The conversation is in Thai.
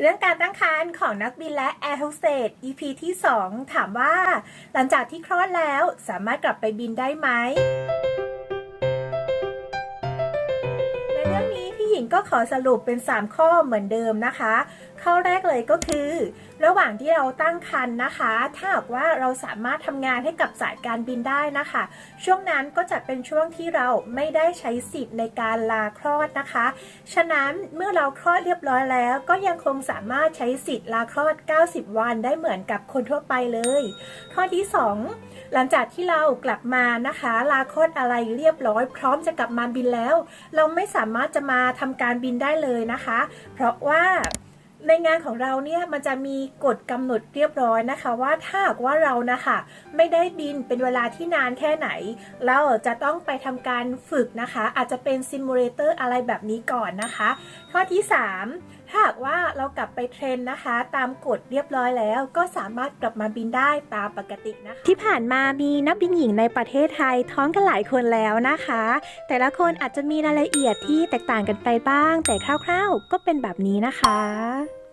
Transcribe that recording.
เรื่องการตั้งครรภ์ของนักบินและแอร์โฮสเตส EP ที่ 2 ถามว่า หลังจากที่คลอดแล้วสามารถกลับไปบินได้ไหมในเรื่องนี้ ญิงก็ขอสรุปเป็น 3 ข้อเหมือนเดิมนะคะ ข้อแรกเลยก็คือ ระหว่างที่เราตั้งครรภ์นะคะ ถ้าหากว่าเราสามารถทำงานให้กับสายการบินได้นะคะ ช่วงนั้นก็จะเป็นช่วงที่เราไม่ได้ใช้สิทธิ์ในการลาคลอดนะคะ ฉะนั้นเมื่อเราคลอดเรียบร้อยแล้ว ก็ยังคงสามารถใช้สิทธิ์ลาคลอด 90 วันได้เหมือนกับคนทั่วไปเลย ข้อที่ 2 หลังจากที่เรากลับมานะคะ ลาคลอดอะไรเรียบร้อย พร้อมจะกลับมาบินแล้ว เราไม่สามารถจะมาทำการบินได้เลยนะคะ เพราะว่าในงานของเราเนี่ยมันจะมีกฎกำหนดเรียบร้อยนะคะ ว่าถ้าหากว่าเรานะคะไม่ได้บินเป็นเวลาที่นานแค่ไหน เราจะต้องไปทำการฝึกนะคะ อาจจะเป็นซิมูเลเตอร์อะไรแบบนี้ก่อนนะคะ ข้อที่3ถ้าหากว่าเรากลับไปเทรนนะคะ ตามกฎเรียบร้อยแล้ว ก็สามารถกลับมาบินได้ตามปกตินะคะ ที่ผ่านมามีนักบินหญิงในประเทศไทยท้องกันหลายคนแล้วนะคะ แต่ละคนอาจจะมีรายละเอียดที่แตกต่างกันไปบ้าง แต่คร่าวๆ ก็เป็นแบบนี้นะคะ